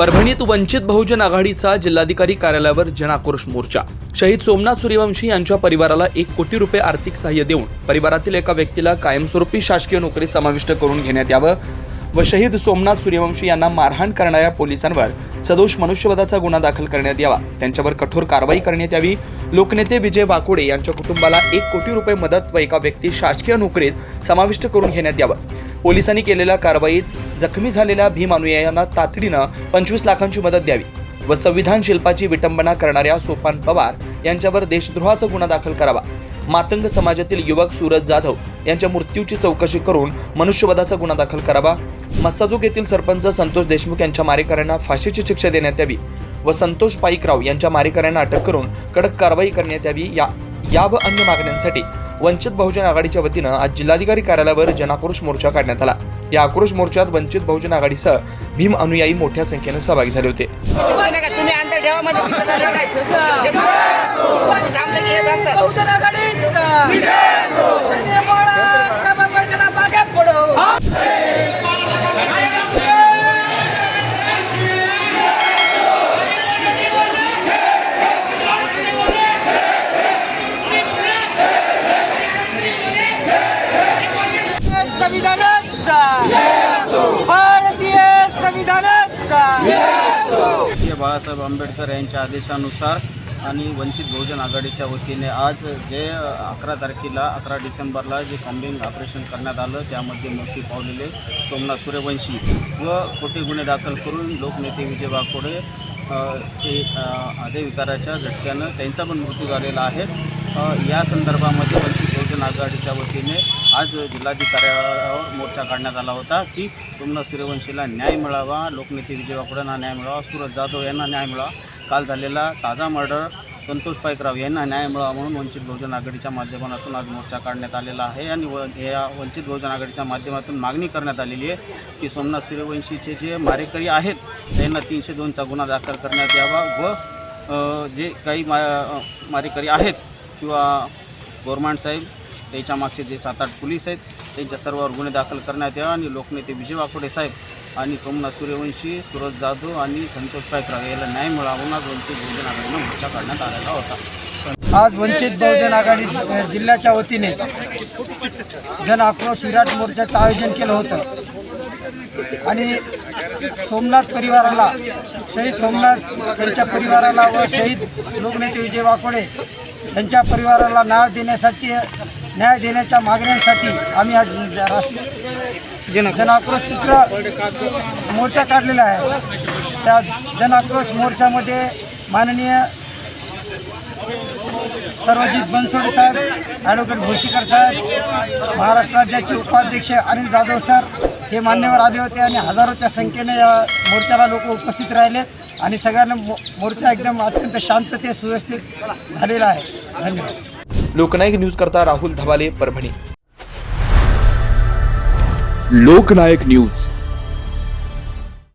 परभणीत वंचित बहुजन आघाडीचा जिल्हाधिकारी कार्यालयावर जनाक्रोश मोर्चा. शहीद सोमनाथ सूर्यवंशी यांच्या परिवाराला एक कोटी रुपये आर्थिक सहाय्य देऊन परिवारातील एका व्यक्तीला कायमस्वरूपी शासकीय नोकरीत समाविष्ट करून घेण्यात यावं व शहीद सोमनाथ सूर्यवंशी यांना मारहाण करणाऱ्या पोलिसांवर सदोष मनुष्यवधाचा गुन्हा दाखल करण्यात यावा. त्यांच्यावर कठोर कारवाई करण्यात यावी. लोकनेते विजय वाकोडे यांच्या कुटुंबाला एक कोटी रुपये मदत व एका व्यक्ती शासकीय नोकरीत समाविष्ट करून घेण्यात यावं. पोलिसांनी केलेल्या कारवाईत जखमी झालेल्या भीम अनुयायांना तातडीनं पंचवीस लाखांची मदत द्यावी व संविधान शिल्पाची विटंबना करणाऱ्या सोपान पवार यांच्यावर देशद्रोहाचा गुन्हा दाखल करावा. मातंग समाजातील युवक सूरज जाधव यांच्या मृत्यूची चौकशी करून मनुष्यवधाचा गुन्हा दाखल करावा. मस्साजोग येथील सरपंच संतोष देशमुख यांच्या मारेकऱ्यांना फाशीची शिक्षा देण्यात यावी व संतोष पाईकराव यांच्या मारेकऱ्यांना अटक करून कडक कारवाई करण्यात यावी या या व अन्य मागण्यांसाठी वंचित बहुजन आघाडीच्या वतीनं आज जिल्हाधिकारी कार्यालयावर जनाक्रोश मोर्चा काढण्यात आला. या आक्रोश मोर्चात वंचित बहुजन आघाडीसह भीम अनुयायी मोठ्या संख्येनं सहभागी झाले होते. बाळासाहेब आंबेडकर यांच्या आदेशानुसार आणि वंचित बहुजन आघाडीच्या वतीने आज जे अकरा तारखेला अकरा डिसेंबरला जे कॉम्बिंग ऑपरेशन करण्यात आलं त्यामध्ये मृत्यू पावलेले सोमनाथ सूर्यवंशी व खोटे गुन्हे दाखल करून लोकनेते विजय वाकोडे ते अ, हृदयविकाराच्या झटक्यानं त्यांचा पण मृत्यू झालेला आहे. या संदर्भामध्ये वंचित बहुजन आघाडीच्या वतीने आज जिल्हाधिकाऱ्यावर मोर्चा काढण्यात आला होता की सोमनाथ सूर्यवंशीला न्याय मिळावा लोकनेते विजय वाकोडांना न्याय मिळावा सूरज जाधव यांना न्याय मिळावा. काल झालेला ताजा मर्डर संतोष पायकराव यांना न्याय मिळावा म्हणून वंचित बहुजन आघाडीच्या माध्यमातून आज मोर्चा काढण्यात आलेला आहे. आणि व या वंचित बहुजन आघाडीच्या माध्यमातून मागणी करण्यात आलेली आहे की सोमनाथ सूर्यवंशीचे जे मारेकरी आहेत त्यांना तीनशे दोनचा गुन्हा दाखल करण्यात यावा व जे काही मा मारेकरी आहेत किंवा गोरमांड साहेब त्याच्या मागचे जे सात आठ पोलीस आहेत त्यांच्या सर्वांवर गुन्हे दाखल करण्यात यावा आणि लोकनेते विजय वाकोडे साहेब आणि सोमनाथ सूर्यवंशी सूरज जाधव आणि संतोष पायकराव याला न्याय मिळावा आज वंचित बहुजन आघाडीनं मोर्चा काढण्यात आलेला होता. आज वंचित बहुजन आघाडी जिल्ह्याच्या वतीने जन आक्रोश विराट मोर्चाचं आयोजन केलं होतं. आणि सोमनाथ परिवाराला शहीद सोमनाथ त्यांच्या परिवाराला व शहीद लोकनेते विजय वाकोडे त्यांच्या परिवाराला न्याय देण्यासाठी न्याय देण्याच्या मागण्यांसाठी आम्ही आज राष्ट्रीय जन जन मित्र मोर्चा काढलेला आहे. त्या जन आक्रोश मोर्चामध्ये माननीय सर्वजित बनसोडे साहेब ॲडव्होकेट भोशीकर साहेब महाराष्ट्र राज्याचे उपाध्यक्ष अनिल जाधव सर हे मान्यवर आले होते आणि हजारोच्या संख्येने या मोर्चाला लोक उपस्थित राहिले. आणि सगळ्यांना मो मोर्चा एकदम अत्यंत शांतते सुव्यवस्थित झालेला आहे. धन्यवाद. लोकनायक न्यूज करता राहुल धवाले परभणी. लोकनायक न्यूज.